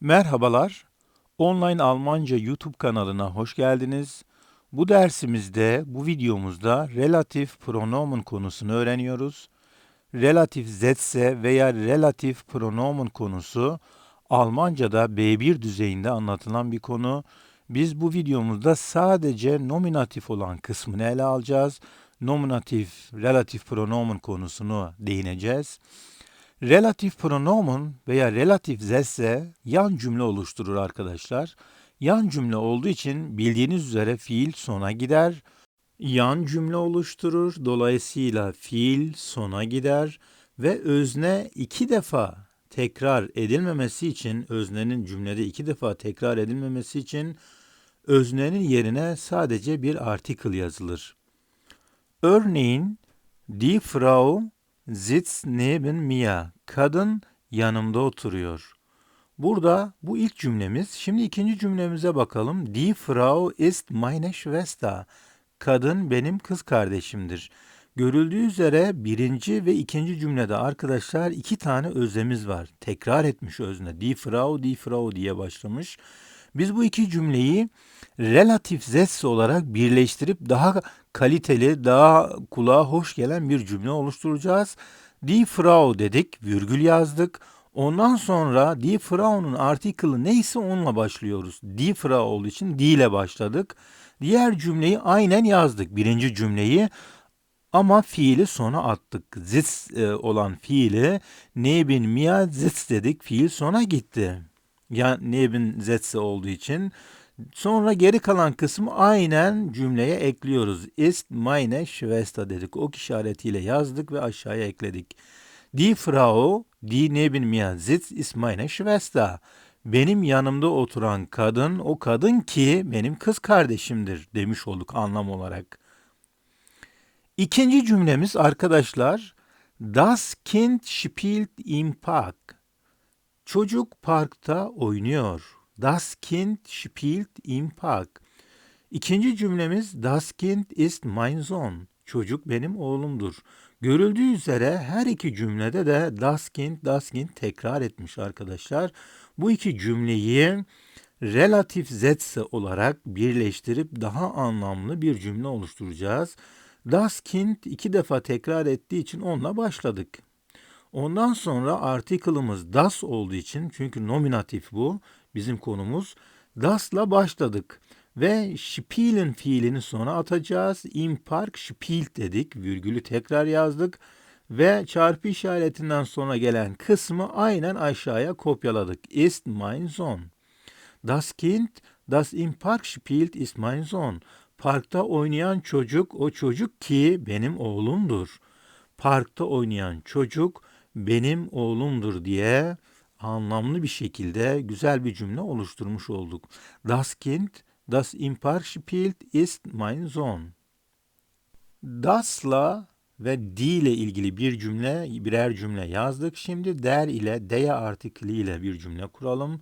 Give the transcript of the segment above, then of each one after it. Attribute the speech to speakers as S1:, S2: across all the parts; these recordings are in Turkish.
S1: Merhabalar, Online Almanca YouTube kanalına hoş geldiniz. Bu dersimizde, bu videomuzda relatif pronomen konusunu öğreniyoruz. Relatif zetse veya relatif pronomen konusu Almanca'da B1 düzeyinde anlatılan bir konu. Biz bu videomuzda sadece nominatif olan kısmını ele alacağız. Nominatif, relatif pronomen konusunu değineceğiz. Relatif pronomen veya relatif zesse yan cümle oluşturur arkadaşlar. Yan cümle olduğu için bildiğiniz üzere fiil sona gider. Yan cümle oluşturur. Dolayısıyla fiil sona gider ve özne iki defa tekrar edilmemesi için, öznenin cümlede iki defa tekrar edilmemesi için öznenin yerine sadece bir article yazılır. Örneğin, die Frau sitzt neben mir. Kadın yanımda oturuyor. Burada bu ilk cümlemiz. Şimdi ikinci cümlemize bakalım. Die Frau ist meine Schwester. Kadın benim kız kardeşimdir. Görüldüğü üzere birinci ve ikinci cümlede arkadaşlar iki tane özlemiz var. Tekrar etmiş özne. Die Frau, die Frau diye başlamış. Biz bu iki cümleyi relatif zess olarak birleştirip daha kaliteli, daha kulağa hoş gelen bir cümle oluşturacağız. Die Frau dedik, virgül yazdık. Ondan sonra Die Frau'nun article'ı neyse onunla başlıyoruz. Die Frau olduğu için die ile başladık. Diğer cümleyi aynen yazdık. Birinci cümleyi ama fiili sona attık. Sitz e, olan fiili neben mir sitz dedik. Fiil sona gitti. Ya neben setze olduğu için. Sonra geri kalan kısmı aynen cümleye ekliyoruz. Ist meine Schwester dedik. Ok işaretiyle yazdık ve aşağıya ekledik. Die Frau, die neben mir sitzt, ist meine Schwester. Benim yanımda oturan kadın, o kadın ki benim kız kardeşimdir demiş olduk anlam olarak. İkinci cümlemiz arkadaşlar, Das Kind spielt im Park. Çocuk parkta oynuyor. Das Kind spielt im Park. İkinci cümlemiz Das Kind ist mein Sohn. Çocuk benim oğlumdur. Görüldüğü üzere her iki cümlede de das Kind, das Kind tekrar etmiş arkadaşlar. Bu iki cümleyi relatif zetse olarak birleştirip daha anlamlı bir cümle oluşturacağız. Das Kind iki defa tekrar ettiği için onunla başladık. Ondan sonra article'ımız das olduğu için çünkü nominatif bu bizim konumuz. Das'la başladık ve spielen fiilini sona atacağız. Im Park spielt dedik. Virgülü tekrar yazdık ve çarpı işaretinden sonra gelen kısmı aynen aşağıya kopyaladık. Ist mein Sohn. Das Kind, das im Park spielt, ist mein Sohn. Parkta oynayan çocuk o çocuk ki benim oğlumdur. Parkta oynayan çocuk benim oğlumdur diye anlamlı bir şekilde güzel bir cümle oluşturmuş olduk. Das Kind, das im Park spielt, ist mein Sohn. Das'la ve die ile ilgili bir cümle, birer cümle yazdık. Şimdi der ile, der artikli ile bir cümle kuralım.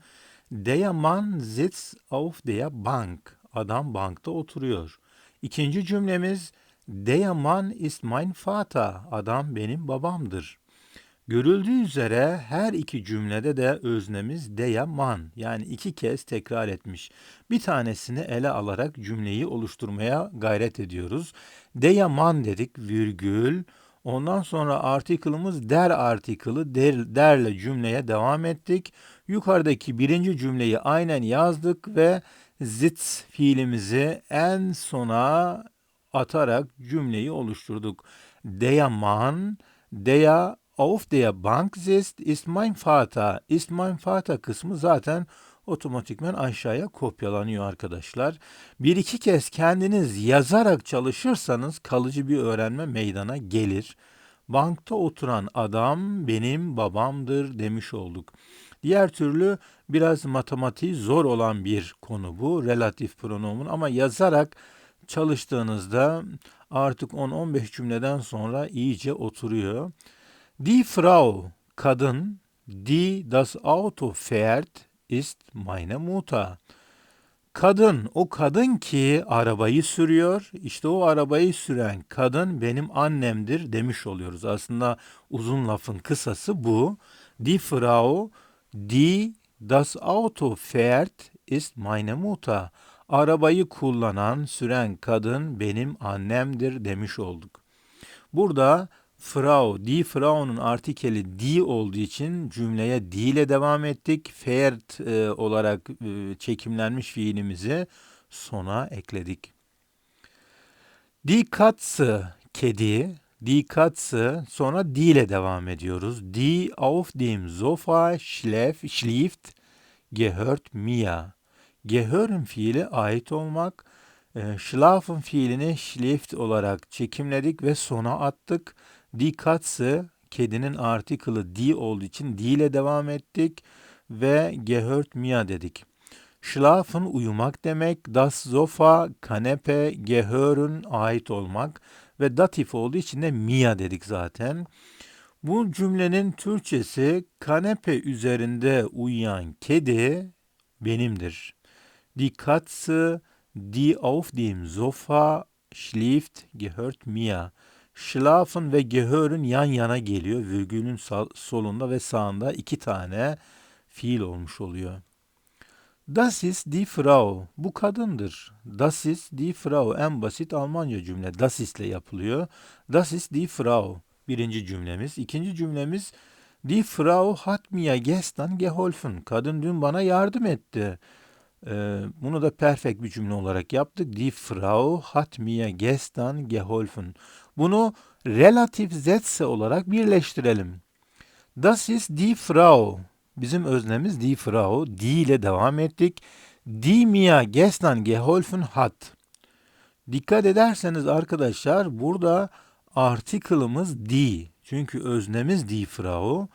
S1: Der Mann sitzt auf der Bank. Adam bankta oturuyor. İkinci cümlemiz, der Mann ist mein Vater. Adam benim babamdır. Görüldüğü üzere her iki cümlede de öznemiz deya man yani iki kez tekrar etmiş. Bir tanesini ele alarak cümleyi oluşturmaya gayret ediyoruz. Deya man dedik virgül. Ondan sonra article'ımız der article'ı der, derle cümleye devam ettik. Yukarıdaki birinci cümleyi aynen yazdık ve zit fiilimizi en sona atarak cümleyi oluşturduk. Deya man, deya auf der Bank sitzt, ist mein Vater. Ist mein Vater kısmı zaten otomatikmen aşağıya kopyalanıyor arkadaşlar. Bir iki kez kendiniz yazarak çalışırsanız kalıcı bir öğrenme meydana gelir. Bankta oturan adam benim babamdır demiş olduk. Diğer türlü biraz matematiği zor olan bir konu bu relatif pronomun ama yazarak çalıştığınızda artık 10-15 cümleden sonra iyice oturuyor. Die Frau, kadın, die das Auto fährt, ist meine Mutter. Kadın, o kadın ki arabayı sürüyor, işte o arabayı süren kadın benim annemdir demiş oluyoruz. Aslında uzun lafın kısası bu. Die Frau, die Das Auto fährt ist meine Mutter. Arabayı kullanan, süren kadın benim annemdir demiş olduk. Burada Frau, die Frau'nun artikeli die olduğu için cümleye die ile devam ettik. Fährt e, olarak e, çekimlenmiş fiilimizi sona ekledik. Die Katze, kedi, die Katze, sonra die ile devam ediyoruz. Die auf dem Sofa schläft, schläft gehört mir. Gehören fiili ait olmak, e, schlafen fiilini schläft olarak çekimledik ve sona attık. Die Katze, kedinin artikılı die olduğu için die ile devam ettik ve gehört mir dedik. Schlafen uyumak demek, das Sofa, kanepe, gehören ait olmak ve datif olduğu için de mia dedik zaten. Bu cümlenin Türkçesi kanepe üzerinde uyuyan kedi benimdir. Die Katze, die auf dem Sofa schläft, gehört mir. Schlafen ve gehören yan yana geliyor. Virgülün solunda ve sağında iki tane fiil olmuş oluyor. Das ist die Frau. Bu kadındır. Das ist die Frau. En basit Almanca cümle. Das ist ile yapılıyor. Das ist die Frau. Birinci cümlemiz. İkinci cümlemiz Die Frau hat mir gestern geholfen. Kadın dün bana yardım etti. Ee, bunu da perfect bir cümle olarak yaptık. Die Frau hat mir gestern geholfen. Bunu relatif Sätze olarak birleştirelim. Das ist die Frau. Bizim öznemiz die Frau. Die ile devam ettik. Die mir gestern geholfen hat. Dikkat ederseniz arkadaşlar burada article'ımız die. Çünkü öznemiz die Frau.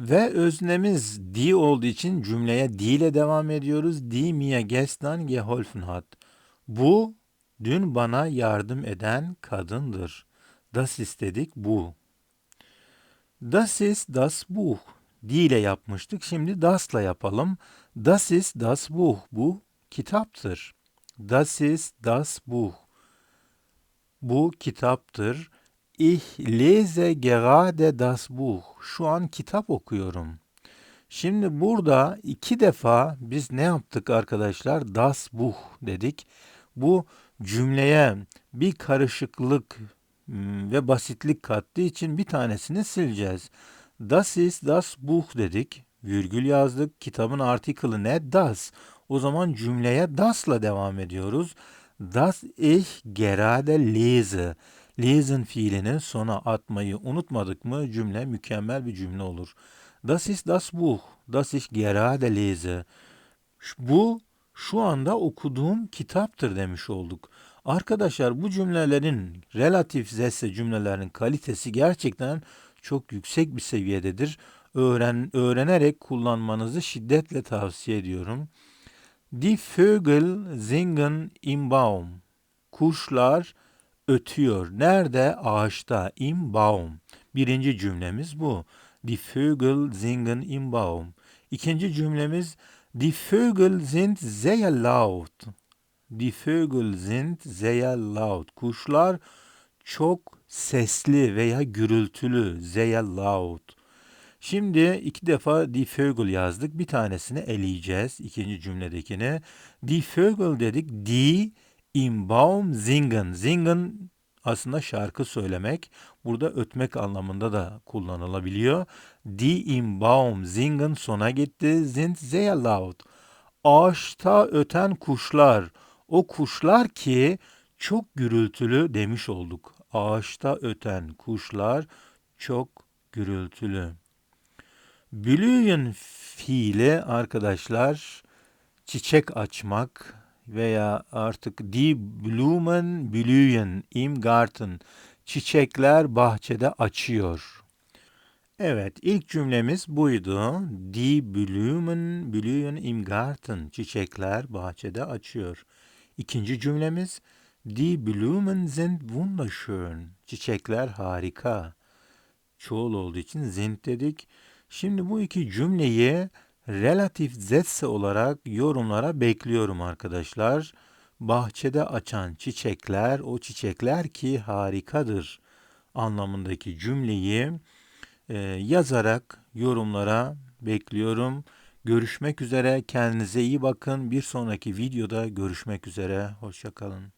S1: Ve öznemiz die olduğu için cümleye die ile devam ediyoruz. Die mir gestern geholfen hat. Bu dün bana yardım eden kadındır. Das istedik bu. Das ist das Buch. Die ile yapmıştık. Şimdi das'la yapalım. Das ist das Buch. Bu kitaptır. Das ist das Buch. Bu kitaptır. Ich lese gerade das Buch. Şu an kitap okuyorum. Şimdi burada iki defa biz ne yaptık arkadaşlar? Das Buch dedik. Bu cümleye bir karışıklık hmm, ve basitlik kattığı için bir tanesini sileceğiz. Das ist das Buch dedik. Virgül yazdık. Kitabın artikılı ne? Das. O zaman cümleye das'la devam ediyoruz. Das ich gerade lese. Lesen fiilinin sona atmayı unutmadık mı cümle mükemmel bir cümle olur. Das ist das Buch. Das ich gerade lese. Bu şu anda okuduğum kitaptır demiş olduk. Arkadaşlar bu cümlelerin relatif zesse cümlelerin kalitesi gerçekten çok yüksek bir seviyededir. Öğren, öğrenerek kullanmanızı şiddetle tavsiye ediyorum. Die Vögel singen im Baum. Kuşlar ötüyor. Nerede? Ağaçta. Im Baum. Birinci cümlemiz bu. Die Vögel singen im Baum. İkinci cümlemiz Die Vögel sind sehr laut. Die Vögel sind sehr laut. Kuşlar çok sesli veya gürültülü. Sehr laut. Şimdi iki defa die Vögel yazdık. Bir tanesini eleyeceğiz. ikinci cümledekini. Die Vögel dedik. Die im Baum singen. Singen aslında şarkı söylemek. Burada ötmek anlamında da kullanılabiliyor. Die im Baum singen sona gitti. Sind sehr laut. Ağaçta öten kuşlar. O kuşlar ki çok gürültülü demiş olduk. Ağaçta öten kuşlar çok gürültülü. Blühen fiili arkadaşlar çiçek açmak veya artık die Blumen blühen im Garten çiçekler bahçede açıyor. Evet ilk cümlemiz buydu. Die Blumen blühen im Garten çiçekler bahçede açıyor. İkinci cümlemiz Die Blumen sind wunderschön. Çiçekler harika. Çoğul olduğu için sind dedik. Şimdi bu iki cümleyi relatif zetse olarak yorumlara bekliyorum arkadaşlar. Bahçede açan çiçekler, o çiçekler ki harikadır anlamındaki cümleyi e, yazarak yorumlara bekliyorum. Görüşmek üzere. Kendinize iyi bakın. Bir sonraki videoda görüşmek üzere. Hoşçakalın.